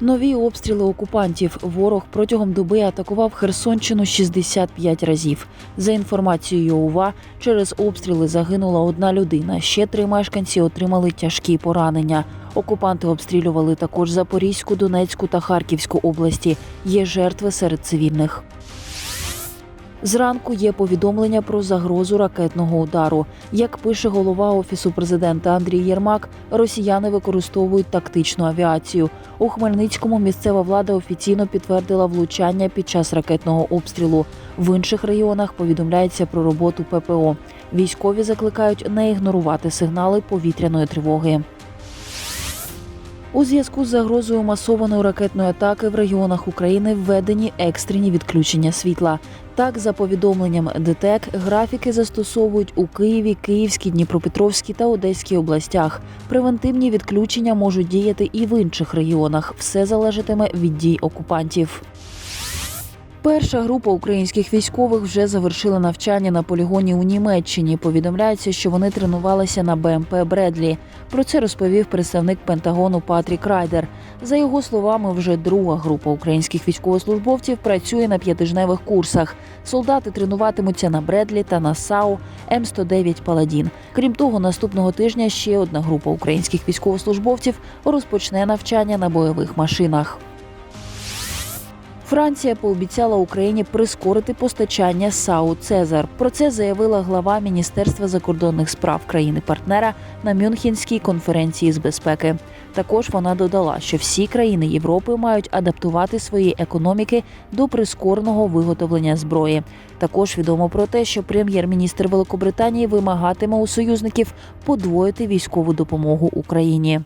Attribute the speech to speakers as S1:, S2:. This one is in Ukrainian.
S1: Нові обстріли окупантів. Ворог протягом доби атакував Херсонщину 65 разів. За інформацією ОВА, через обстріли загинула одна людина. Ще три мешканці отримали тяжкі поранення. Окупанти обстрілювали також Запорізьку, Донецьку та Харківську області. Є жертви серед цивільних. Зранку є повідомлення про загрозу ракетного удару. Як пише голова офісу президента Андрій Єрмак, росіяни використовують тактичну авіацію. У Хмельницькому місцева влада офіційно підтвердила влучання під час ракетного обстрілу. В інших регіонах повідомляється про роботу ППО. Військові закликають не ігнорувати сигнали повітряної тривоги. У зв'язку з загрозою масованої ракетної атаки в регіонах України введені екстрені відключення світла. Так, за повідомленням ДТЕК, графіки застосовують у Києві, Київській, Дніпропетровській та Одеській областях. Превентивні відключення можуть діяти і в інших регіонах. Все залежатиме від дій окупантів. Перша група українських військових вже завершила навчання на полігоні у Німеччині. Повідомляється, що вони тренувалися на БМП Бредлі. Про це розповів представник Пентагону Патрік Райдер. За його словами, вже друга група українських військовослужбовців працює на п'ятижневих курсах. Солдати тренуватимуться на Бредлі та на САУ М109 Паладін. Крім того, наступного тижня ще одна група українських військовослужбовців розпочне навчання на бойових машинах. Франція пообіцяла Україні прискорити постачання САУ Цезар. Про це заявила глава Міністерства закордонних справ країни-партнера на Мюнхенській конференції з безпеки. Також вона додала, що всі країни Європи мають адаптувати свої економіки до прискореного виготовлення зброї. Також відомо про те, що прем'єр-міністр Великобританії вимагатиме у союзників подвоїти військову допомогу Україні.